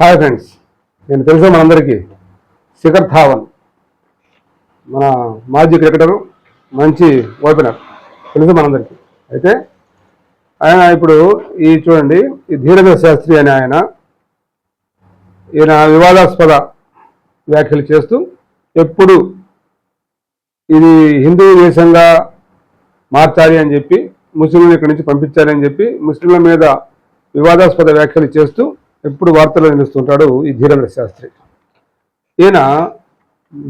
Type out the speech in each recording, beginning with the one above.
Hi friends నేను తెలుసా మనందరికీ? శిఖర్ ధావన్ మన మాజీ క్రికెటర్ మంచి ఓపెనర్ తెలుసు మనందరికీ? అయితే ఆయన ఇప్పుడు ఈ చూడండి ఈ ధీరేంద్ర శాస్త్రి అనే ఆయన ఈయన వివాదాస్పద వ్యాఖ్యలు చేస్తూ ఎప్పుడు ఇది హిందూ దేశంగా మార్చాలి అని చెప్పి ముస్లింలను ఇక్కడి నుంచి పంపించాలి అని చెప్పి ముస్లింల మీద వివాదాస్పద వ్యాఖ్యలు చేస్తూ ఎప్పుడు వార్తల్లో నిలుస్తుంటాడు ఈ ధీరేంద్ర శాస్త్రి. ఈయన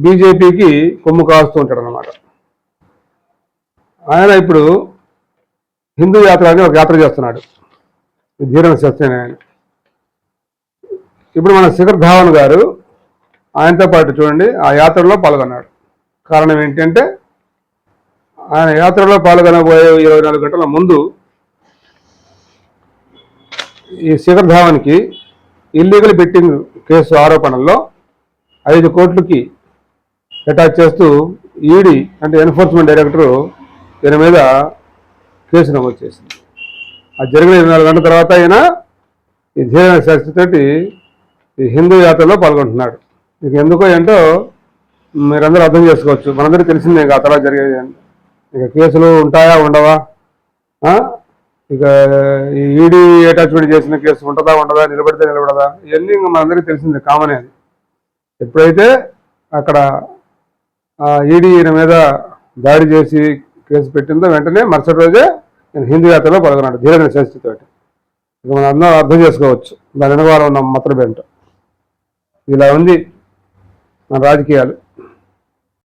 బీజేపీకి కొమ్ము కాస్తూ ఉంటాడు అనమాట ఆయన ఇప్పుడు హిందూ యాత్ర అని ఒక యాత్ర చేస్తున్నాడు. ఈ ధీరేంద్ర శాస్త్రి అనే ఆయన. ఇప్పుడు మన శిఖర్ ధావన్ గారు ఆయనతో పాటు చూడండి ఆ యాత్రలో పాల్గొన్నాడు. కారణం ఏంటంటే ఆయన యాత్రలో పాల్గొనబోయే ఇరవై నాలుగు గంటల ముందు ఈ శిఖర్ ధావన్కి ఇల్లీగల్ బెట్టింగ్ కేసు ఆరోపణల్లో ఐదు కోట్లకి అటాచ్ చేస్తూ ఈడీ అంటే ఎన్ఫోర్స్మెంట్ డైరెక్టరు ఈయన మీద కేసు నమోదు చేసింది. అది జరిగిన ఇరవై నాలుగు గంటల తర్వాత ఆయన ఈ ధీరణ శాస్త్రితోటి ఈ హిందూ యాత్రలో పాల్గొంటున్నాడు. ఇక ఎందుకో ఏంటో మీరందరూ అర్థం చేసుకోవచ్చు. మనందరికీ తెలిసిందే ఇంకా ఆ తర్వాత జరిగేది ఇక కేసులు ఉంటాయా ఉండవా? ఇక ఈ ఈడీ అటాచ్మెంట్ చేసిన కేసు ఉంటుందా ఉండదా నిలబడితే నిలబడదా? ఇవన్నీ ఇంకా మనందరికీ తెలిసింది కామనే అది. ఎప్పుడైతే అక్కడ ఈడీ ఈయన మీద దాడి చేసి కేసు పెట్టిందో వెంటనే మరుసటి రోజే నేను హిందూ యాత్రలో పాల్గొన్నాడు ధీరమైన శాస్త్రితో ఇక మనం అందరం అర్థం చేసుకోవచ్చు దాని వెనకాల ఉన్న మతలు ఇలా ఉంది మన రాజకీయాలు.